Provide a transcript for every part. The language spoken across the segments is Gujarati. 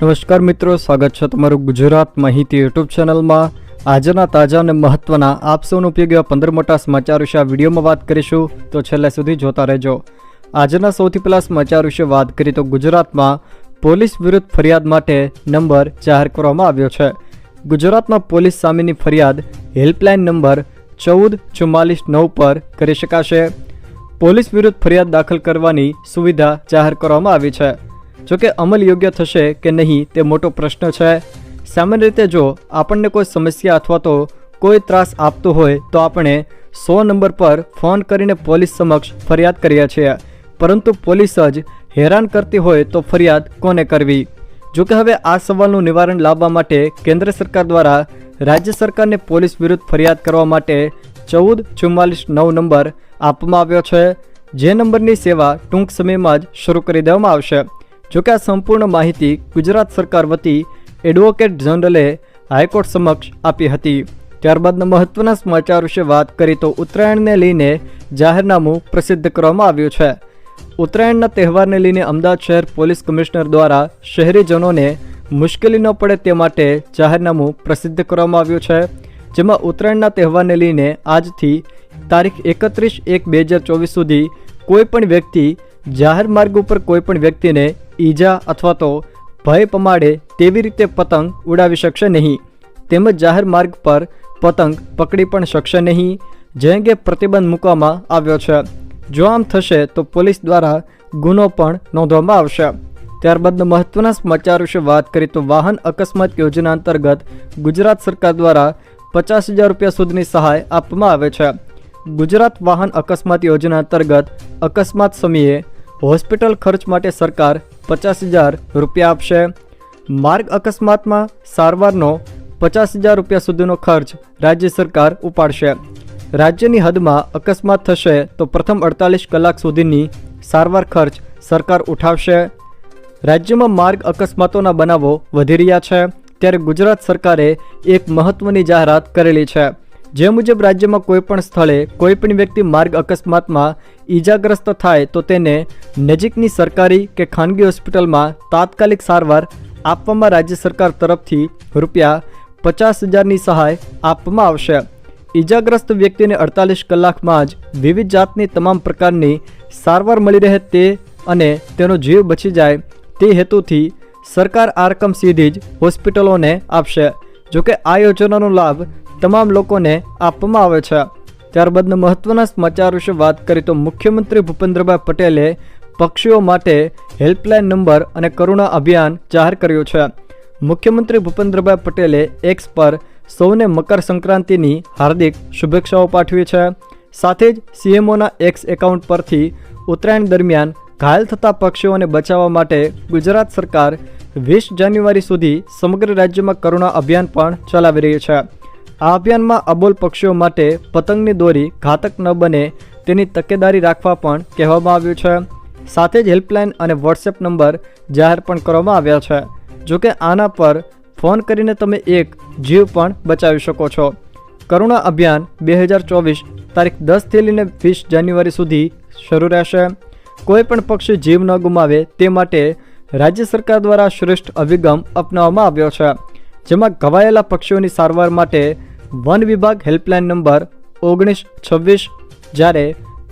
નમસ્કાર મિત્રો, સ્વાગત છે તમારું ગુજરાત માહિતી યુટ્યુબ ચેનલમાં. આજના તાજા અને મહત્વના આપ સૌનો ઉપયોગી એવા પંદર મોટા સમાચાર વિશે આ વિડીયોમાં વાત કરીશું. તો છેલ્લે સુધી જોતા રહેજો. આજના સૌથી પહેલાં સમાચાર વિશે વાત કરીએ તો ગુજરાતમાં પોલીસ વિરુદ્ધ ફરિયાદ માટે નંબર જાહેર કરવામાં આવ્યો છે. ગુજરાતમાં પોલીસ સામેની ફરિયાદ હેલ્પલાઇન નંબર ચૌદ ચુમ્માલીસ નવ પર કરી શકાશે. પોલીસ વિરુદ્ધ ફરિયાદ દાખલ કરવાની સુવિધા જાહેર કરવામાં આવી છે. જોકે અમલ યોગ્ય થશે કે નહીં તે મોટો પ્રશ્ન છે. સામાન્ય રીતે જો આપણને કોઈ સમસ્યા અથવા તો કોઈ ત્રાસ આપતો હોય તો આપણે સો નંબર પર ફોન કરીને પોલીસ સમક્ષ ફરિયાદ કરીએ છીએ. પરંતુ પોલીસ જ હેરાન કરતી હોય તો ફરિયાદ કોને કરવી? જોકે હવે આ સવાલનું નિવારણ લાવવા માટે કેન્દ્ર સરકાર દ્વારા રાજ્ય સરકારને પોલીસ વિરુદ્ધ ફરિયાદ કરવા માટે ચૌદ ચુમ્માલીસ નવ નંબર આપવામાં આવ્યો છે. જે નંબરની સેવા ટૂંક સમયમાં જ શરૂ કરી દેવામાં આવશે. જોકે આ સંપૂર્ણ માહિતી ગુજરાત સરકાર વતી એડવોકેટ જનરલે હાઈકોર્ટ સમક્ષ આપી હતી. ત્યારબાદના મહત્વના સમાચાર વિશે વાત કરી તો ઉત્તરાયણને લઈને જાહેરનામું પ્રસિદ્ધ કરવામાં આવ્યું છે. ઉત્તરાયણના તહેવારને લઈને અમદાવાદ શહેર પોલીસ કમિશનર દ્વારા શહેરીજનોને મુશ્કેલી ન પડે તે માટે જાહેરનામું પ્રસિદ્ધ કરવામાં આવ્યું છે. જેમાં ઉત્તરાયણના તહેવારને લઈને આજથી તારીખ એકત્રીસ એક બે હજાર ચોવીસ સુધી કોઈ પણ વ્યક્તિ જાહેર માર્ગ ઉપર કોઈ પણ વ્યક્તિને ઈજા અથવા તો ભય પમાડે તેવી રીતે પતંગ ઉડાવી શકશે નહીં. તેમજ જાહેર માર્ગ પર પતંગ પકડી પણ શકશે નહીં, જે અંગે પ્રતિબંધ મૂકવામાં આવ્યો છે. જો આમ થશે તો પોલીસ દ્વારા ગુનો પણ નોંધવામાં આવશે. ત્યારબાદ મહત્વના સમાચાર વિશે વાત કરીએ તો વાહન અકસ્માત યોજના અંતર્ગત ગુજરાત સરકાર દ્વારા પચાસ હજાર રૂપિયા સુધીની સહાય આપવામાં આવે છે. ગુજરાત વાહન અકસ્માત યોજના અંતર્ગત અકસ્માત સમયે હોસ્પિટલ ખર્ચ માટે સરકાર પચાસ હજાર રૂપિયા આપશે. માર્ગ અકસ્માતમાં સારવારનો પચાસ હજાર રૂપિયા સુધીનો ખર્ચ રાજ્ય સરકાર ઉપાડશે. રાજ્યની હદમાં અકસ્માત થશે તો પ્રથમ અડતાલીસ કલાક સુધીની સારવાર ખર્ચ સરકાર ઉઠાવશે. રાજ્યમાં માર્ગ અકસ્માતોના બનાવો વધી રહ્યા છે. ત્યારે ગુજરાત સરકારે એક મહત્ત્વની જાહેરાત કરેલી છે. જે મુજબ રાજ્યમાં કોઈપણ સ્થળે કોઈપણ વ્યક્તિ માર્ગ અકસ્માતમાં ઈજાગ્રસ્ત થાય તો તેને નજીકની સરકારી કે ખાનગી હોસ્પિટલમાં તાત્કાલિક સારવાર આપવામાં રાજ્ય સરકાર તરફથી રૂપિયા પચાસ હજારની સહાય આપવામાં આવશે. ઈજાગ્રસ્ત વ્યક્તિને અડતાલીસ કલાકમાં જ વિવિધ જાતની તમામ પ્રકારની સારવાર મળી રહે તે અને તેનો જીવ બચી જાય તે હેતુથી સરકાર આ રકમ સીધી જ હોસ્પિટલોને આપશે. જોકે આ યોજનાનો લાભ તમામ લોકોને આપવામાં આવે છે. ત્યારબાદના મહત્વના સમાચાર વિશે વાત કરીએ તો મુખ્યમંત્રી ભૂપેન્દ્રભાઈ પટેલે પક્ષીઓ માટે હેલ્પલાઇન નંબર અને કરુણા અભિયાન જાહેર કર્યું છે. મુખ્યમંત્રી ભૂપેન્દ્રભાઈ પટેલે એક્સ પર સૌને મકર સંક્રાંતિની હાર્દિક શુભેચ્છાઓ પાઠવી છે. સાથે જ સીએમઓના એક્સ એકાઉન્ટ પરથી ઉત્તરાયણ દરમિયાન ઘાયલ થતા પક્ષીઓને બચાવવા માટે ગુજરાત સરકાર વીસ જાન્યુઆરી સુધી સમગ્ર રાજ્યમાં કરુણા અભિયાન પણ ચલાવી રહી છે. આ અભિયાનમાં અબોલ પક્ષીઓ માટે પતંગની દોરી ઘાતક ન બને તેની તકેદારી રાખવા પણ કહેવામાં આવ્યું છે. સાથે જ હેલ્પલાઇન અને વોટ્સએપ નંબર જાહેર પણ કરવામાં આવ્યા છે. જોકે આના પર ફોન કરીને તમે એક જીવ પણ બચાવી શકો છો. કરુણા અભિયાન બે હજાર ચોવીસ તારીખ દસથી લઈને વીસ જાન્યુઆરી સુધી શરૂ રહેશે. કોઈ પણ પક્ષી જીવ ન ગુમાવે તે માટે રાજ્ય સરકાર દ્વારા શ્રેષ્ઠ અભિગમ અપનાવવામાં આવ્યો છે. જેમાં ઘવાયેલા પક્ષીઓની સારવાર માટે વન વિભાગ હેલ્પલાઇન નંબર ઓગણીસ છવ્વીસ, જ્યારે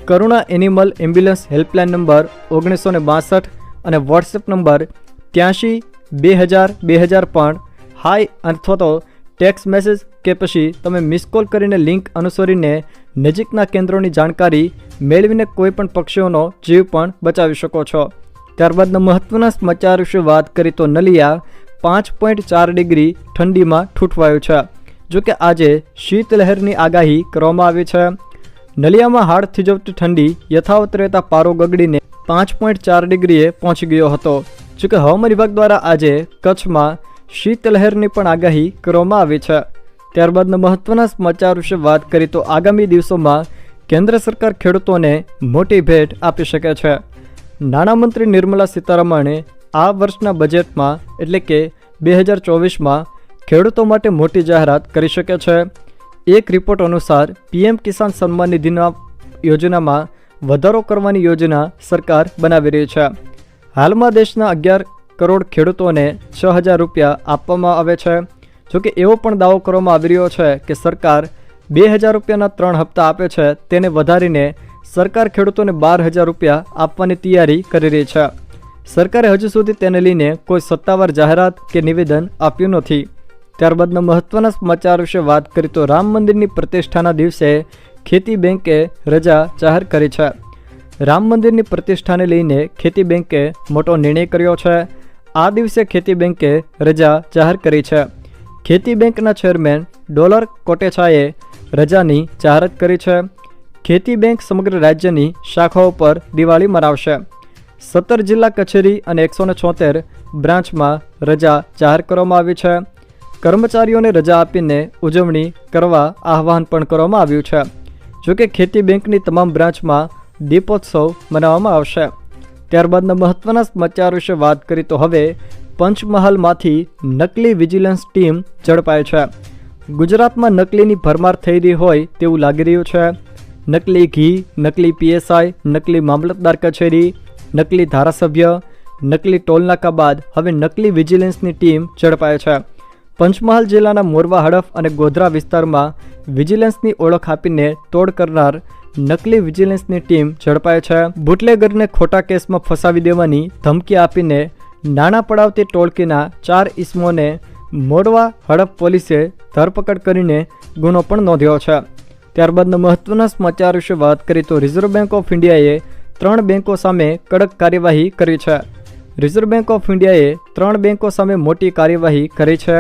Karuna animal ambulance helpline number ઓગણીસો ને બાસઠ અને વોટ્સએપ નંબર ત્યાંશી, બે હજાર બે હજાર પણ. હાઈ અથવા તો ટેક્સ મેસેજ કે પછી તમે મિસ કોલ કરીને લિંક અનુસરીને નજીકના કેન્દ્રોની જાણકારી મેળવીને કોઈપણ પક્ષીઓનો જીવ પણ બચાવી શકો છો. ત્યારબાદના મહત્વના સમાચાર વિશે વાત કરી તો નલિયા પાંચ પોઈન્ટ ચાર ડિગ્રી ઠંડીમાં ઠૂંઠવાયું છે. જોકે આજે શીતલહેરની આગાહી કરવામાં આવી છે. નલિયામાં હાડ થીજવતી ઠંડી યથાવત રહેતા પારો ગગડીને પાંચ પોઈન્ટ ચાર ડિગ્રીએ પહોંચી ગયો હતો. જોકે હવામાન વિભાગ દ્વારા આજે કચ્છમાં શીતલહેરની પણ આગાહી કરવામાં આવી છે. ત્યારબાદના મહત્વના સમાચાર વિશે વાત કરી તો આગામી દિવસોમાં કેન્દ્ર સરકાર ખેડૂતોને મોટી ભેટ આપી શકે છે. નાણામંત્રી નિર્મલા સીતારમણે આ વર્ષના બજેટમાં એટલે કે બે હજાર ચોવીસમાં ખેડૂતો માટે મોટી જાહેરાત કરી શકે છે. એક રિપોર્ટ અનુસાર, પીએમ કિસાન સન્માન નિધિના યોજનામાં વધારો કરવાની યોજના સરકાર બનાવી રહી છે. હાલમાં દેશના અગિયાર કરોડ ખેડૂતોને છ હજાર રૂપિયા આપવામાં આવે છે. જોકે એવો પણ દાવો કરવામાં આવી રહ્યો છે કે સરકાર બે હજાર રૂપિયાના ત્રણ હપ્તા આપે છે, તેને વધારીને સરકાર ખેડૂતોને બાર હજાર રૂપિયા આપવાની તૈયારી કરી રહી છે. સરકારે હજુ સુધી તેને લઈને કોઈ સત્તાવાર જાહેરાત કે નિવેદન આપ્યું નથી. ત્યારબાદના મહત્વના સમાચાર વિશે વાત કરીએ તો રામ મંદિરની પ્રતિષ્ઠાના દિવસે ખેતી બેંકે રજા જાહેર કરી છે. રામ મંદિરની પ્રતિષ્ઠાને લઈને ખેતી બેંકે મોટો નિર્ણય કર્યો છે. આ દિવસે ખેતી બેંકે રજા જાહેર કરી છે. ખેતી બેંકના ચેરમેન ડોલર કોટેછાએ રજાની જાહેરાત કરી છે. ખેતી બેંક સમગ્ર રાજ્યની શાખાઓ પર દિવાળી મનાવશે. સત્તર જિલ્લા કચેરી અને એકસો ને બ્રાન્ચમાં રજા જાહેર કરવામાં આવી છે. કર્મચારીઓને રજા આપીને ઉજવણી કરવા આહવાન પણ કરવામાં આવ્યું છે. જોકે ખેતી બેંકની તમામ બ્રાન્ચમાં દીપોત્સવ મનાવવામાં આવશે. ત્યારબાદના મહત્વના સમાચાર વિશે વાત કરી તો હવે પંચમહાલમાંથી નકલી વિજિલન્સ ટીમ ઝડપાય છે. ગુજરાતમાં નકલીની ભરમાર થઈ રહી હોય તેવું લાગી રહ્યું છે. નકલી ઘી, નકલી પીએસઆઈ, નકલી મામલતદાર કચેરી, નકલી ધારાસભ્ય, નકલી ટોલનાકા બાદ હવે નકલી વિજિલન્સની ટીમ ઝડપાય છે. પંચમહાલ જિલ્લાના મોરવા, હડફ અને ગોધરા વિસ્તારમાં વિજિલન્સની ઓળખ આપીને તોડ કરનાર નકલી વિજિલન્સની ટીમ ઝડપાય છે. બુટલેગરને ખોટા કેસમાં ફસાવી દેવાની ધમકી આપીને નાણાં પડાવતી ટોળકીના ચાર ઇસમોને મોરવા, હડફ પોલીસે ધરપકડ કરીને ગુનો પણ નોંધ્યો છે. ત્યારબાદના મહત્વના સમાચાર વિશે વાત કરીએ તો રિઝર્વ બેંક ઓફ ઇન્ડિયાએ ત્રણ બેંકો સામે કડક કાર્યવાહી કરી છે. રિઝર્વ બેંક ઓફ ઇન્ડિયાએ ત્રણ બેંકો સામે મોટી કાર્યવાહી કરી છે.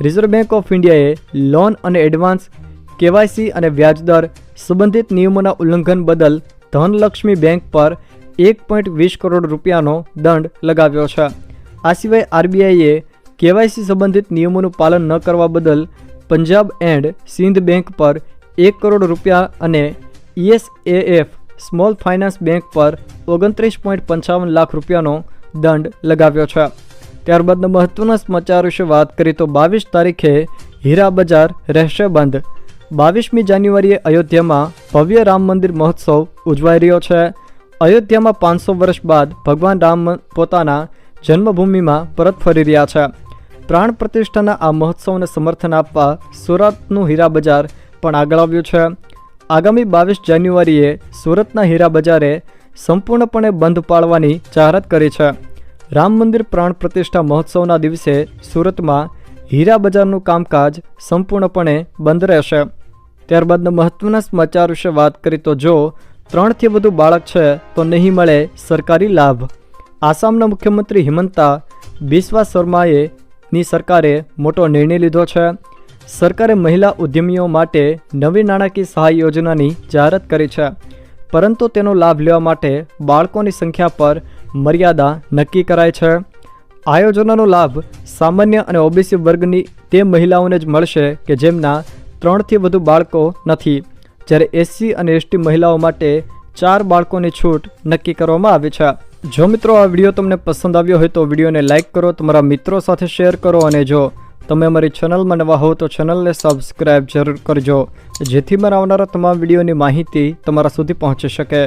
રિઝર્વ બેંક ઓફ ઇન્ડિયાએ લોન અને એડવાન્સ કેવાયસી અને વ્યાજદર સંબંધિત નિયમોના ઉલ્લંઘન બદલ ધનલક્ષ્મી બેંક પર એક પોઈન્ટ વીસ કરોડ રૂપિયાનો દંડ લગાવ્યો છે. આ સિવાય આરબીઆઈએ કેવાયસી સંબંધિત નિયમોનું પાલન ન કરવા બદલ પંજાબ એન્ડ સિંધ બેંક પર એક કરોડ રૂપિયા અને ઈએસએએફ સ્મોલ ફાઇનાન્સ બેંક પર ઓગણત્રીસ પોઈન્ટ પંચાવન લાખ રૂપિયાનો દંડ લગાવ્યો છે. ત્યારબાદના મહત્વના સમાચાર વિશે વાત કરીએ તો બાવીસ તારીખે હીરા બજાર રહેશે બંધ. બાવીસમી જાન્યુઆરીએ અયોધ્યામાં ભવ્ય રામ મંદિર મહોત્સવ ઉજવાઈ રહ્યો છે. અયોધ્યામાં પાંચસો વર્ષ બાદ ભગવાન રામ પોતાના જન્મભૂમિમાં પરત ફરી રહ્યા છે. પ્રાણ પ્રતિષ્ઠાના આ મહોત્સવને સમર્થન આપવા સુરતનું હીરા બજાર પણ આગળ આવ્યું છે. આગામી બાવીસ જાન્યુઆરીએ સુરતના હીરા બજારે સંપૂર્ણપણે બંધ પાડવાની જાહેરાત કરી છે. રામ મંદિર પ્રાણ પ્રતિષ્ઠા મહોત્સવના દિવસે સુરતમાં હીરા બજારનું કામકાજ સંપૂર્ણપણે બંધ રહેશે. ત્યારબાદના મહત્વના સમાચાર વિશે વાત કરી તો જો, ત્રણથી વધુ બાળક છે તો નહીં મળે સરકારી લાભ. આસામના મુખ્યમંત્રી હિમંતા બિસ્વા શર્માએ ની સરકારે મોટો નિર્ણય લીધો છે. સરકારે મહિલા ઉદ્યમીઓ માટે નવી નાણાકીય સહાય યોજનાની જાહેરાત કરી છે. પરંતુ તેનો લાભ લેવા માટે બાળકોની સંખ્યા પર મર્યાદા નક્કી કરાય છે. આ લાભ સામાન્ય અને ઓબીસી વર્ગની તે મહિલાઓને જ મળશે કે જેમના ત્રણથી વધુ બાળકો નથી. જ્યારે એસસી અને એસટી મહિલાઓ માટે ચાર બાળકોની છૂટ નક્કી કરવામાં આવી છે. જો મિત્રો આ વીડિયો તમને પસંદ આવ્યો હોય તો વિડીયોને લાઇક કરો, તમારા મિત્રો સાથે શેર કરો અને જો તમે અમારી ચેનલમાં નવા હો તો ચેનલને સબસ્ક્રાઈબ જરૂર કરજો, જેથી મારા આવનારા તમામ વિડીયોની માહિતી તમારા સુધી પહોંચી શકે.